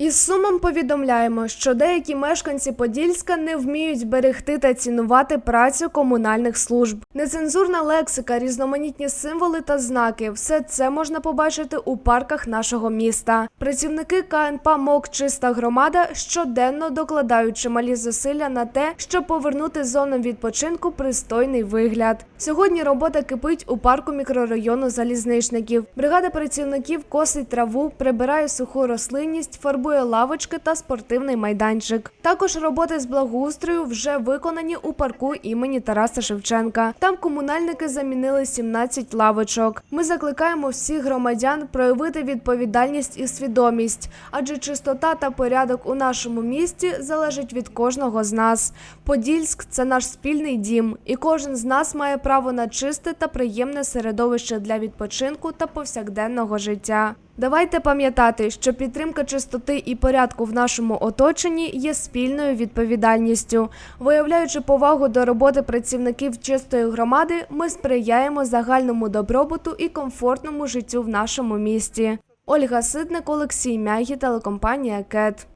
Із сумом повідомляємо, що деякі мешканці Подільська не вміють берегти та цінувати працю комунальних служб. Нецензурна лексика, різноманітні символи та знаки все це можна побачити у парках нашого міста. Працівники КНП МОК Чиста громада щоденно докладають чималі зусилля на те, щоб повернути зонам відпочинку пристойний вигляд. Сьогодні робота кипить у парку мікрорайону залізничників. Бригада працівників косить траву, прибирає суху рослинність, фарбує лавочки та спортивний майданчик. Також роботи з благоустрою вже виконані у парку імені Тараса Шевченка. Там комунальники замінили 17 лавочок. Ми закликаємо всіх громадян проявити відповідальність і свідомість, адже чистота та порядок у нашому місті залежить від кожного з нас. Подільськ це наш спільний дім, і кожен з нас має право на чисте та приємне середовище для відпочинку та повсякденного життя. Давайте пам'ятати, що підтримка чистоти і порядку в нашому оточенні є спільною відповідальністю. Виявляючи повагу до роботи працівників чистої громади, ми сприяємо загальному добробуту і комфортному життю в нашому місті. Ольга Сидник, Олексій Мягі, телекомпанія КЕТ.